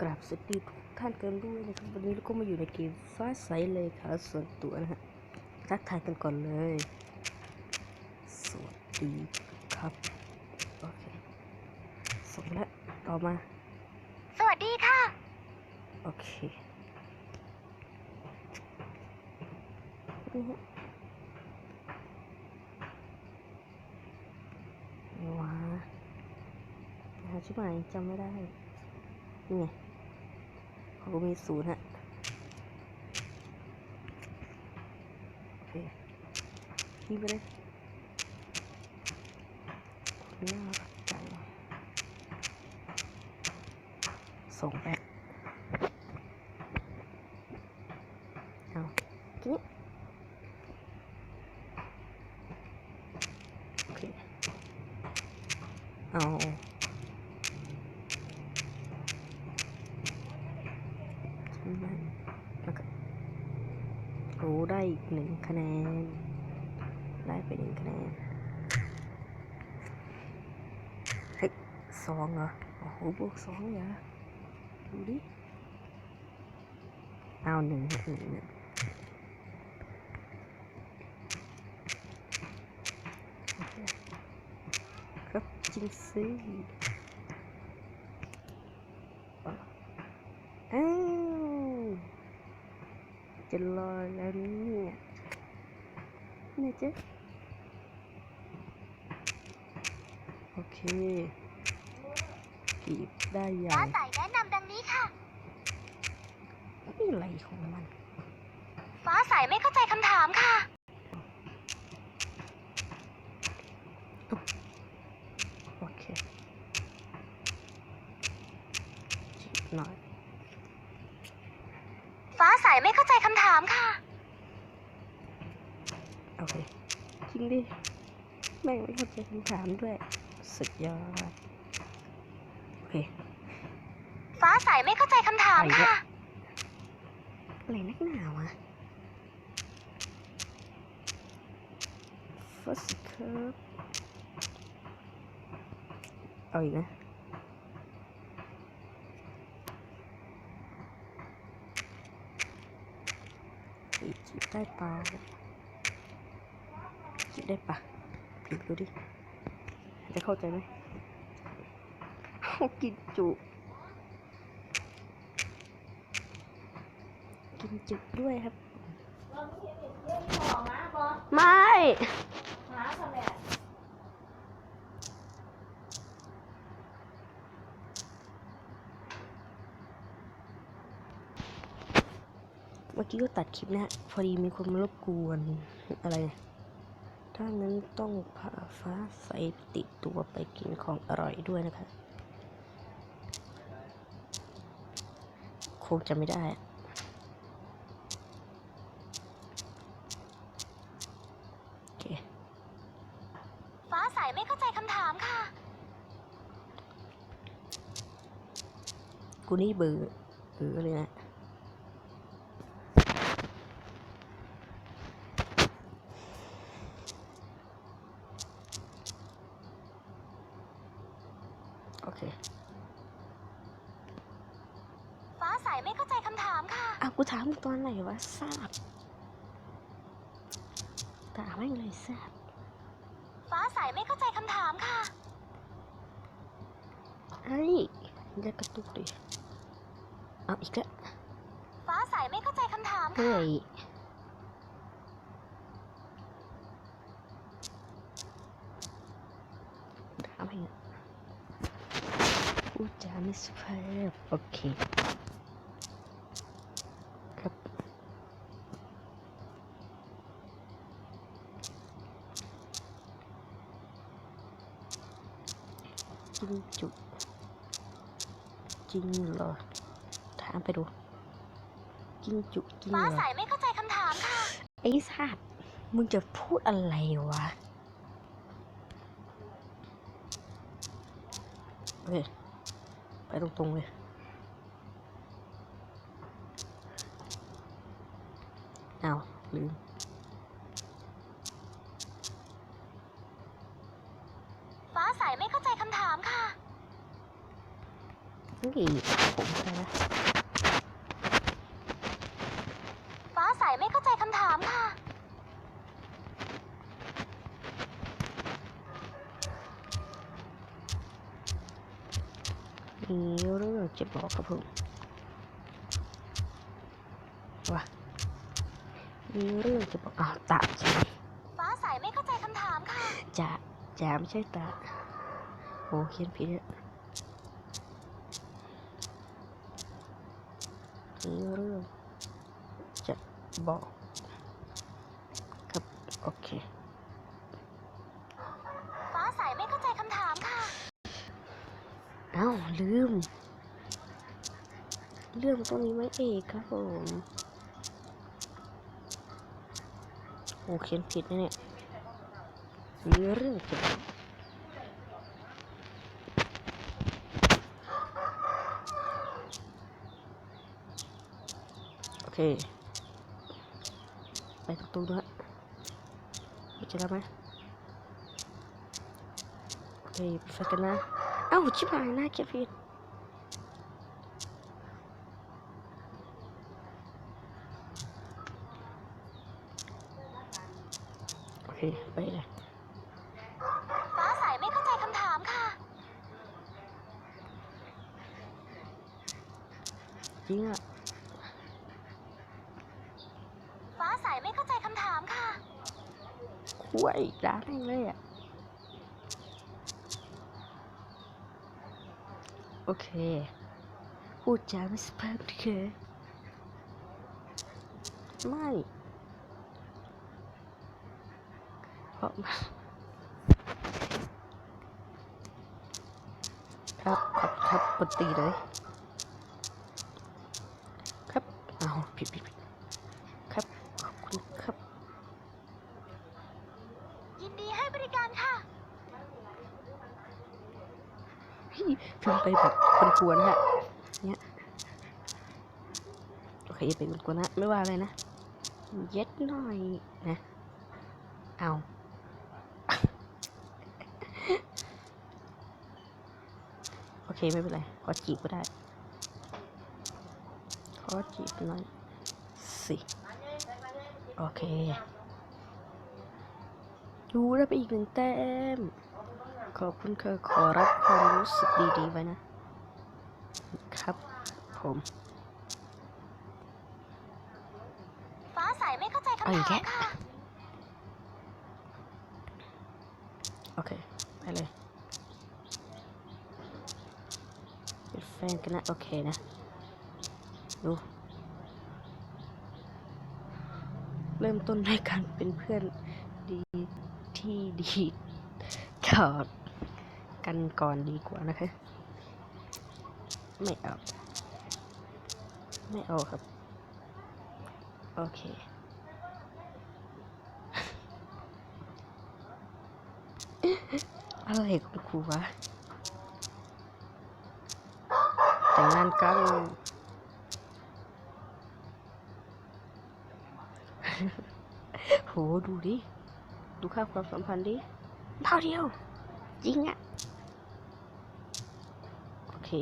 กราบสวัสดีทุกท่านกันด้วยนะครับวันนี้เราก็มาอยู่ในเกมฟ้าใสเลยค่ะส่วนตัวนะฮะทักทายกันก่อนเลย สวัสดีครับโอเคส่งแล้วต่อมา สวัสดีค่ะ โอเคนี่ฮะนี่วะหาชื่อใหม่จำไม่ได้นี่ไง เขาก็มีศูนย์ฮะโอเคนี่ไปเลยน่ารักจังส่งแปเอาทีนี้โอเคเอาทำไมแล้วก็โอ้ ได้อีกหนึ่งคะแนน ได้ไปหนึ่งคะแนนเฮ้ยสองเหรอ โอ้โห บวกสองเหรอ ดูดิ เอาหนึ่งหนึ่งหนึ่งเครับจริงสิอ้าว จะลอยแล้วเนี่ยเนี่ยเจ๊โอเคกีบได้ยัฟ้างใสแนะนำดังนี้ค่ะ นี่อะไรของมัน ฟ้าใสไม่เข้าใจคำถามค่ะ โอเคจีบหน่อย ฟ้าใสไม่เข้าใจคำถามค่ะ โอเคจริงดิ แม่งไม่เข้าใจคำถามด้วย สุดยอด โอเค ฟ้าใสไม่เข้าใจคำถามค่ะ อะไรนักหนาวะ First curve เอาอีกนะ อีกจีบได้เปล่าจีบได้ปะอีกดูดิ จะเข้าใจไหมกินจุ กินจุด้วยครับ ไม่ มื่อกี้ก็ตัดคลิปนะฮะพอดีมีคนมารบกวนอะไรเนี่ยถ้างั้นต้องพาฟ้าใสติดตัวไปกินของอร่อยด้วยนะคะคงจะไม่ได้อะโอเคฟ้าใสไม่เข้าใจคำถามค่ะ กูนี่เบื่อเบื่อเลยนะ โอเค ฟ้าใสไม่เข้าใจคำถามค่ะ อ้าว กูถามมึงตอนไหนวะทราบถามไม่งเลยทราบฟ้าใสไม่เข้าใจคำถามค่ะเฮ้ยอย่ากระตุกดิเอาอีกแล้วฟ้าใสไม่เข้าใจคำถามค่ะเฮ้ยถามให้พูดจาไม่สุภาพโอเค จริงจุจริงเหรอ ถามไปดูจริงจุจริงฟ้าเหรใสอไม่เข้าใจคำถามค่ะ ไอ้สัตว์มึงจะพูดอะไรวะเฮ้ยไปตรงๆเลย เอาลืม ฟ้าใสไม่เข้าใจคำถามค่ะนี่ผมใช่ไหมฟ้าใสไม่เข้าใจคำถามค่ะ มีเรื่องจะบอกกับผมว่ามีเรื่องจะบอกอ้าวตาใช่ไหมฟ้าใสไม่เข้าใจคำถามค่ะจะจะไม่ใช่ตาโอ้เขียนผิด อะมีเรื่องจะบอกครับโอเคฟ้าใสไม่เข้าใจคำถามค่ะ เอ้าลืม เรื่องตัวนี้ไม่เอกครับผมโอ้เขียนผิดนะเนี่ยมีเรื่องจะบอก เค ไปประตูด้วยมีจะรับไหมโอเคไปไฟกันนะ เอ้าชิบหายหน้าเขียนผิดโอเค ไปเลยฟ้าใสไม่เข้าใจคำถามค่ะ จริงอะ ฟ้าใสไม่เข้าใจคำถามค่ะคุยร้านเองเลยอะ โอเค พูดจาไม่สุภาพเคไม่เพราะมันครับครับครับปกติเลย ครับ เอาผิดผิดผิดครับ ขอบคุณครับ ยินดีให้บริการค่ะ พี่พิมพ์ไป แบบคนกวนๆฮะเนี่ยโอเคไปกวนๆนะไม่ว่าอะไรนะเย็ดหน่อยนะเอาโอเคไม่เป็นไรขอจีบก็ได้ขอจีบหน่อยสิโอเคดูได้ไปอีกหนึ่งแต้ม ขอบคุณค่ะขอรับความรู้สึกดีๆไว้นะ ครับผมฟ้าใสไม่เข้าใจคำเอาอีกถาแล้มวค่ะโอเค ไปเลยเป็นแฟนกันนะ โอเคนะ ดูเริ่มต้นในการเป็นเพื่อนดีที่ดีก่อน กันก่อนดีกว่านะคะ ไม่เอาไม่เอาครับ โอเค อะไรของครูวะแต่งงานกันโหดูดิ ดูค่าความสัมพันธ์ดิเท่าเดียว จริงอะ เค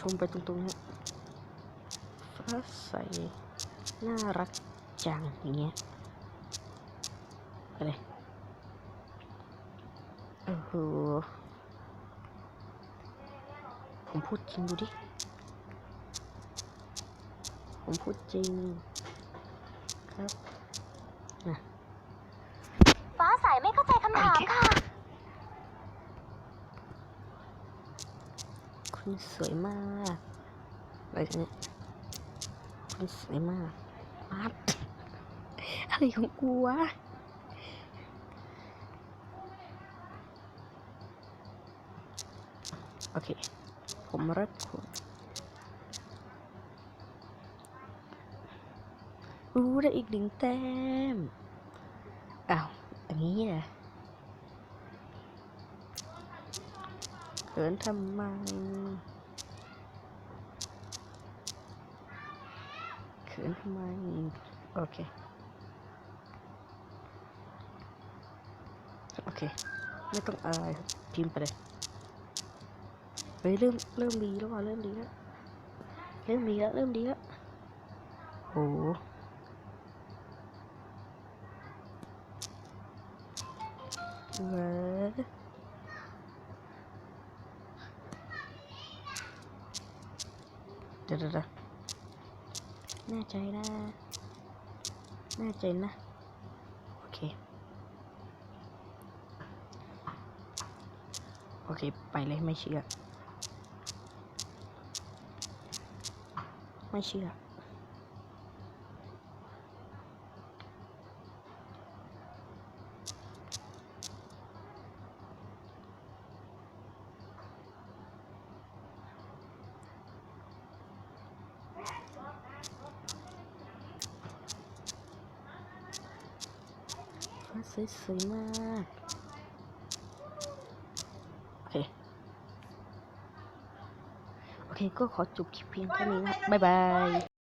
ชมไปตรงๆนะฟ้าใส น่ารักจังอย่างเงี้ยไปเลยโอ้โหผมพูดจริงดูดิ ผมพูดจริง ครับนะฟ้าใสไม่เข้าใจคำถามค่ะ คุณสวยมากอะไรกันเนี่ยคุณสวยมากมาดอะไรของกูวะโอเค ผมรักคุณรู้ได้อีกหนึ่งแต้มอ้าวอันนี้อะ เขินทำไม เขินทำไม โอเค โอเค ไม่ต้องอายครับพิมพ์ไปเลย เฮ้ย เริ่ม เริ่มดีแล้วว่ะ เริ่มดีแล้ว เริ่มดีแล้ว เริ่มดีแล้ว โอ้เวยเดี๋ยวเดี๋ยวเดี๋ยวแน่ใจนะแน่ใจนะ โอเค โอเค ไปเลยไม่เชื่อ ไม่เชื่อ ฟ้าสวยๆมากโอเคโอเคก็ขอจบคลิปเพียงเท่านี้นะบ๊ายบาย